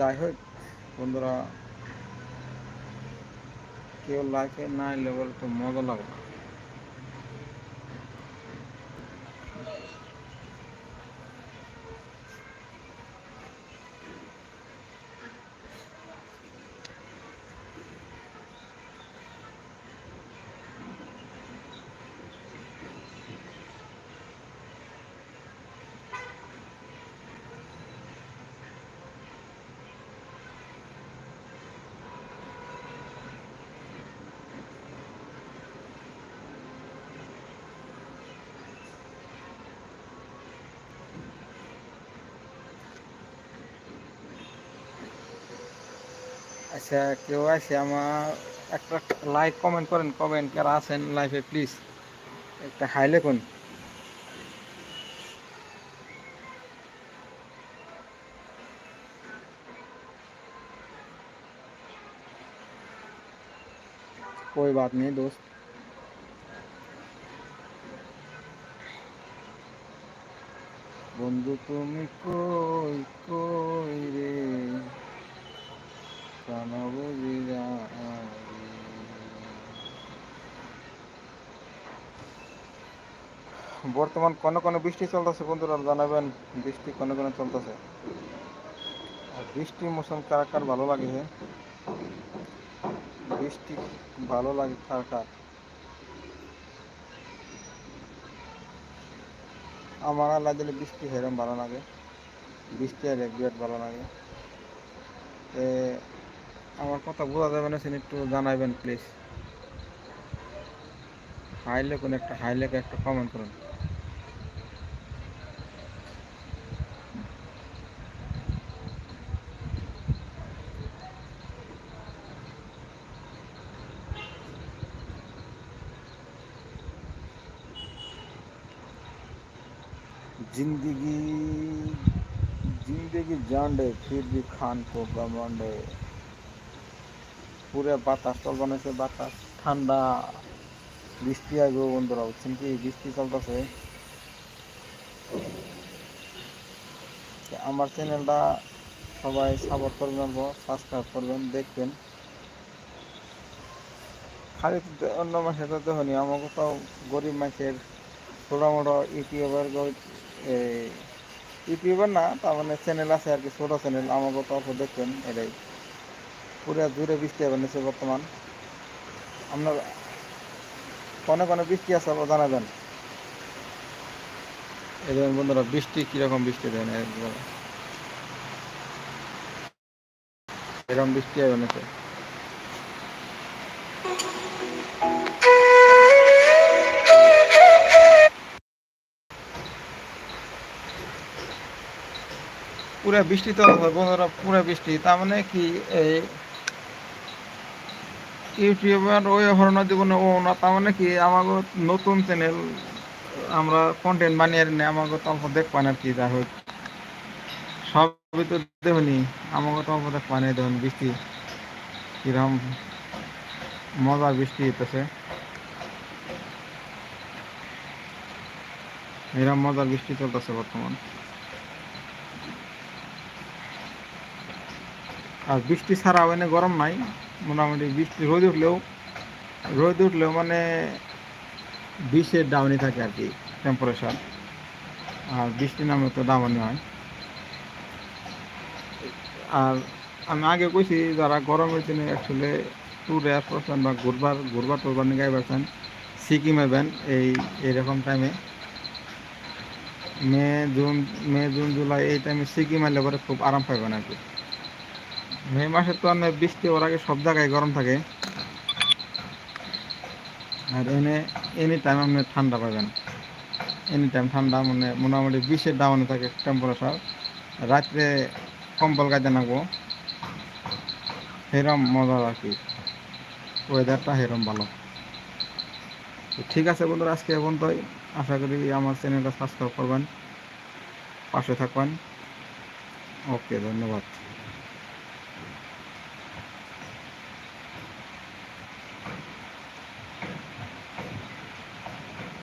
যাই হোক বন্ধুরা কেউ লাইফে না এলে তো মজা লাগবে। আচ্ছা কেউ আছে আমার একটা লাইক কমেন্ট করেন কমেন্ট যারা আছেন লাইভে প্লিজ একটা হাই লেখুন कोई बात नहीं दोस्त বন্ধু তুমি কই কই রে বর্তমান কোন কোন বৃষ্টি চলতেছে বন্ধুরা জানাবেন। বৃষ্টি কোন কোন চলতেছে? আর বৃষ্টি মৌসুম কার কার ভালো লাগে বৃষ্টি ভালো লাগে কার কার? আমার দিলে বৃষ্টি হেরম ভালো লাগে। বৃষ্টি আর এক ভালো লাগে। আমার কথা বোঝা যাবে না সেটা একটু জানাবেন প্লিজ হাই লেখুন একটা হাই লেখে একটা কমেন্ট করুন जिंदगी जिंदगी जान है फिर भी खान को घमंड है পুরো বাতাস চল বানাইছে, বাতাস, ঠান্ডা, বৃষ্টি আইব বন্ধুরা, বুঝছেন কি? বৃষ্টি চলতেছে। আমার চ্যানেলটা সবাই সাপোর্ট করবেন সাবস্ক্রাইব করবেন, দেখবেন। খালি অন্য মাসে তো দেখনি, আমাকে তো গরিব মাসের ছোটো মোটো ইউটিউবার ইউটিউবার না, তার মানে চ্যানেল আছে আর কি, ছোটো চ্যানেল, আমাকে তো দেখবেন, এটাই। পুরো জুড়ে বৃষ্টি হবে নিচে বর্তমান। আপনার কনে কনে বৃষ্টি আছে আবার জানাবেন। এই দেখুন বন্ধুরা, বৃষ্টি কীরকম বৃষ্টি দেন এরকম বৃষ্টি হবে নিচে। পুরা বৃষ্টি তো বন্ধুরা, পুরা বৃষ্টি। তার মানে কি, এই ইউটিউবার ওই হরণা জীবনে ও না, তার মানে কি আমাকে নতুন চ্যানেল আমরা কন্টেন্ট বানিয়ে নে আমাকে তো অল্প দেখবান আর কি যা হোক সবই তো দেখুনি আমাকে তো অল্প দেখবান এই দেখুন বৃষ্টি কীরকম মজার বৃষ্টি হইতেছে। এরকম মজার বৃষ্টি চলতেছে বর্তমান। আর বৃষ্টি ছাড়া মানে গরম নাই। মোটামুটি বৃষ্টি, রোদ উঠলেও রোদ উঠলেও মানে বিশের ডাউনি থাকে আর কি টেম্পারেচার আর বৃষ্টি নামে তো ডাউনি হয়। আর আমি আগে কইছি, যারা গরমের দিনে অ্যাকচুয়ালি ট্যুরে আসছেন বা ঘুরবার ঘুরবার টুরবার নিয়ে গাইবাছেন সিকিম এবেন এই এরকম টাইমে May, June May, June, July এই টাইমে সিকিম এলে পরে খুব আরাম পাইবেন আর কি। মে মাসে তো অনেক বৃষ্টি ওর আগে সব জায়গায় গরম থাকে। আর এনে এনি টাইম আপনি ঠান্ডা পাবেন। এনি টাইম ঠান্ডা মানে মোটামুটি বিশের ডাউনে থাকে টেম্পারেচার রাত্রে কম্বল গাইতে নাকবো সেরম মজা আর কি। ওয়েদারটা সেরম ভালো। তো ঠিক আছে বন্ধুরা, আজকে এখন তো আশা করি আমার চ্যানেলটা সাবস্ক্রাইব করবেন। পাশে থাকবেন। ওকে ধন্যবাদ।